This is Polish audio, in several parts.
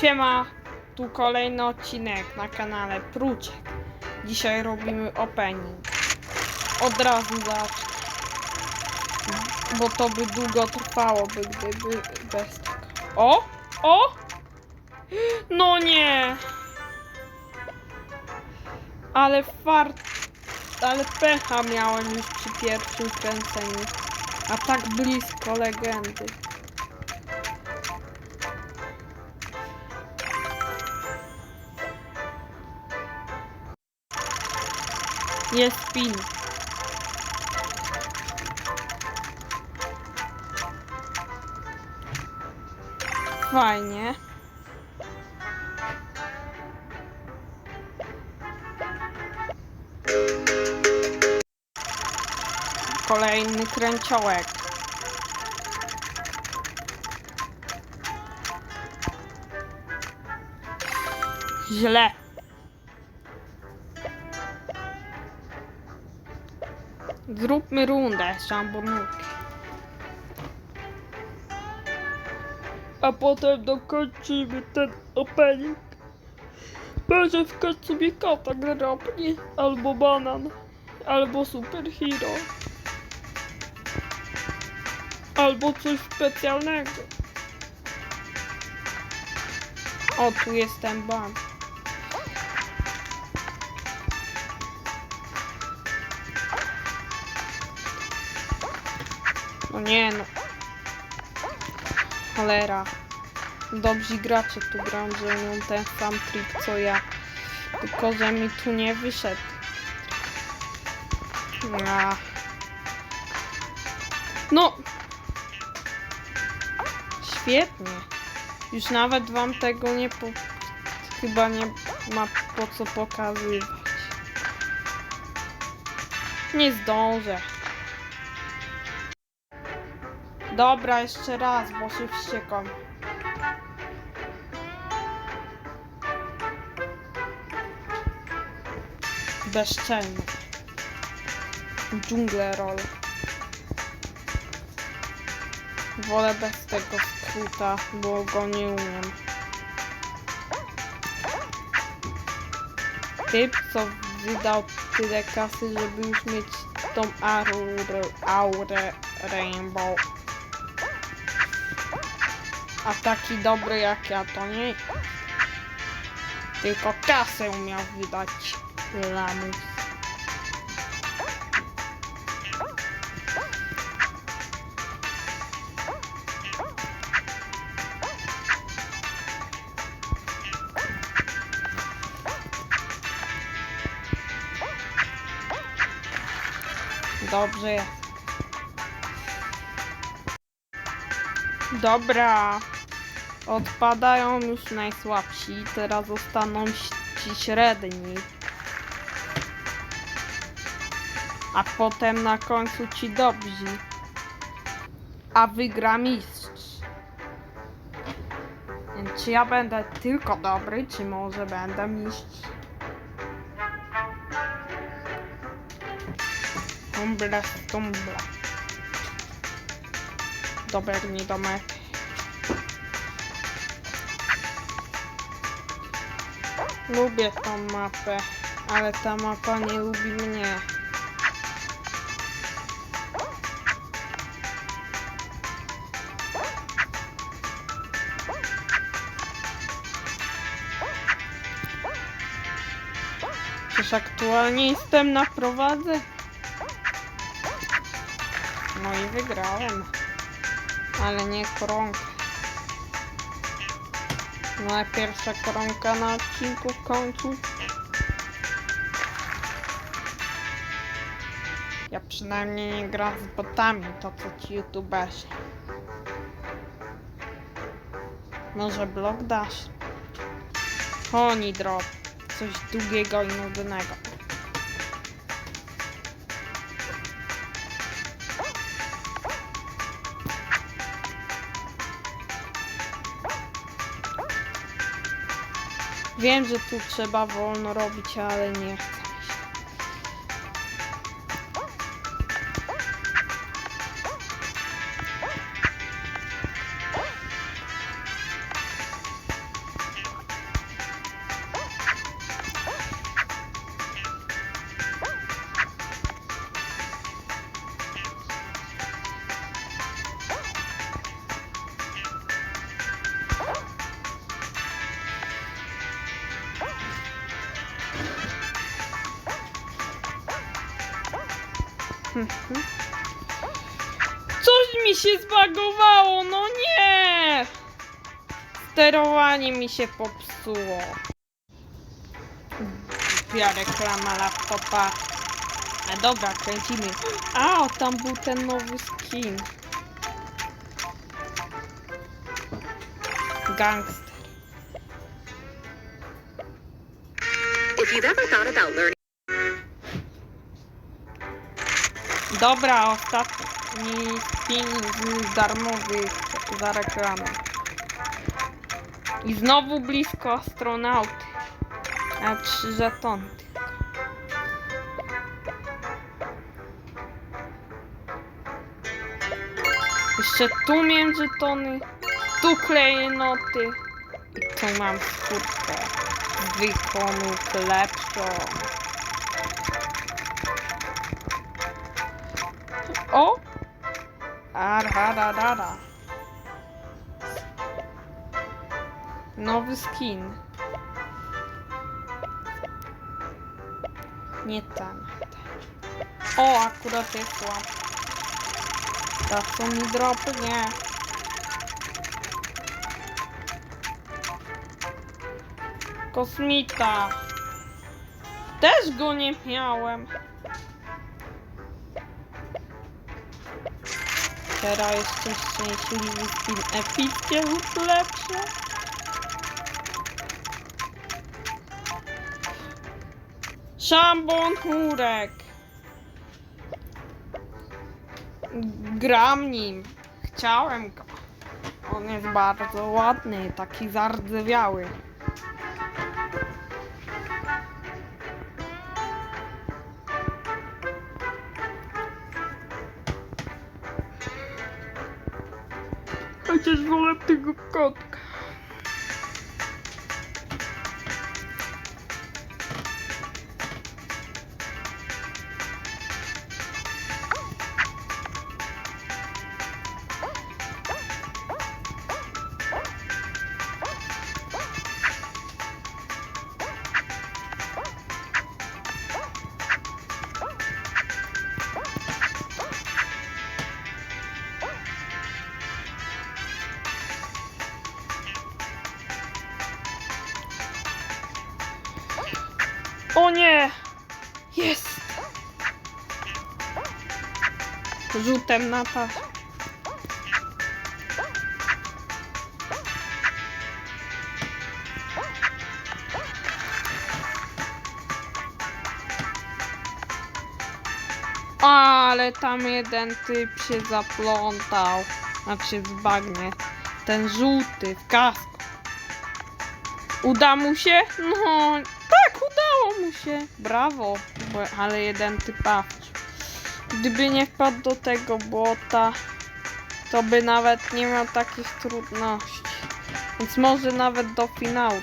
Siema, tu kolejny odcinek na kanale Pruczek. Dzisiaj robimy opening. Od razu zacznę. Bo to by długo trwałoby, gdyby bez tego. O! O! No nie! Ale fart... Ale pecha miałem już przy pierwszym kręceniu. A tak blisko legendy. Jest pin. Fajnie. Kolejny kręciołek. Źle. Zróbmy rundę szambonówki. A potem dokończymy ten opening. Może w końcu mi kota drobnie, albo banan, albo superhero. Albo coś specjalnego. O, tu jest ten ban. No nie no. Cholera. Dobrzy gracze tu gram, że mają ten sam trik co ja. Tylko, że mi tu nie wyszedł. Ja. No. Świetnie. Już nawet wam tego nie po... Chyba nie ma po co pokazywać. Nie zdążę. Dobra, jeszcze raz, bo się wściekam. Bezczelny. Dżungle roll. Wolę bez tego skróta, bo go nie umiem. Typ, co wydał tyle kasy, żeby już mieć tą aurę, aurę Rainbow. A taki dobry jak ja to nie. Tylko kasę umiał wydać lamus. Dobrze. Dobra. Odpadają już najsłabsi, teraz zostaną ci średni. A potem na końcu ci dobrzy. A wygra mistrz. Więc czy ja będę tylko dobry, czy może będę mistrz? Tumble, tumble. Dobrni do Lubię tą mapę, ale ta mapa nie lubi mnie. Przecież aktualnie jestem na prowadze. No i wygrałem. Ale nie koronkę. Moja pierwsza koronka na odcinku w końcu. Ja przynajmniej nie gram z botami, to co ci youtuberzy. Może blok dasz? Oni drop. Coś długiego i nudnego. Wiem, że tu trzeba wolno robić, ale nie. chcę Coś mi się zbagowało, no nie! Sterowanie mi się popsuło. Ja reklama laptopa. A dobra, kręcimy. A, tam był ten nowy skin. Gangster. Ever thought about learning Dobra, ostatni skin z darmowych za reklamę. I znowu blisko astronauty. A trzy żetony. Jeszcze tu miałem żetony, tu klejnoty i tu mam skórkę zwykłą, lepszą. O! Arhararara. Nowy skin. Nie tam. O, akurat jest łap. To są mi dropy? Nie. Kosmita. Też go nie miałem. Teraz jeszcze szczęśliwy skin epickie lub lepsze. Szambon chmurek. Gram nim. Chciałem go. On jest bardzo ładny, taki zardzewiały. Chociaż wolę tego O nie! Jest! Rzutem na pas. Ale tam jeden typ się zaplątał. Znaczy w bagnie. Ten żółty w kasku. Uda mu się? No, udało mu się. Brawo. Ale jeden typacz. Gdyby nie wpadł do tego błota, to by nawet nie miał takich trudności. Więc może nawet do finału.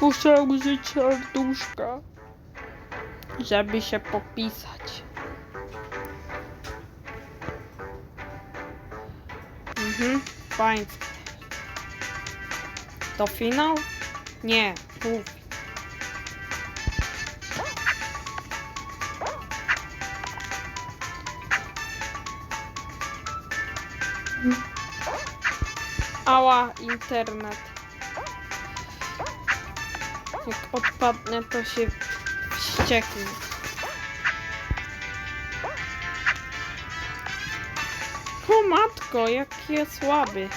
Muszę użyć serduszka, żeby się popisać. Mhm, pańskie. To finał? Nie, pół. Ała, internet. Jak odpadnę, to się wścieknę. O matko, jaki jest słaby.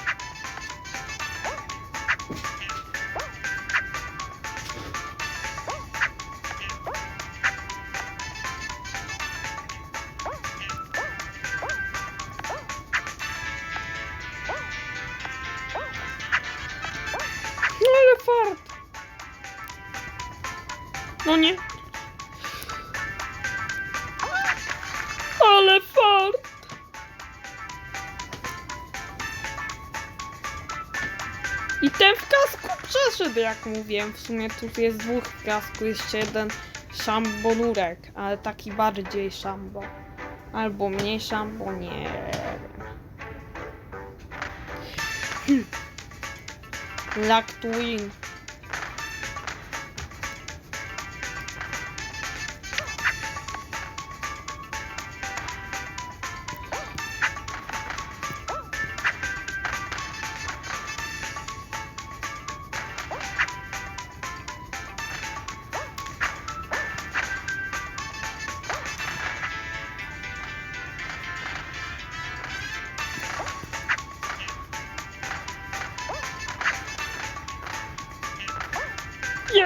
No nie. Ale fart. I ten w kasku przeszedł, jak mówiłem. W sumie tu jest dwóch w kasku, jeszcze jeden szambonurek, ale taki bardziej szambo. Albo mniej szambo, nie wiem. Hmm. Luck to win.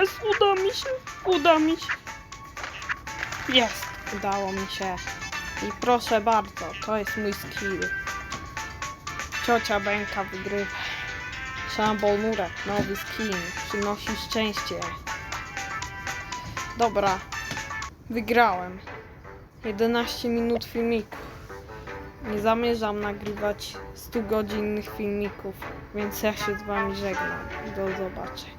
Jest, uda mi się, uda mi się. Jest, udało mi się. I proszę bardzo, to jest mój skill. Ciocia Bęka wygrywa. Szambol Murek, nowy skin, przynosi szczęście. Dobra, wygrałem. 11 minut filmiku. Nie zamierzam nagrywać 100 godzinnych filmików, więc ja się z wami żegnam. Do zobaczenia.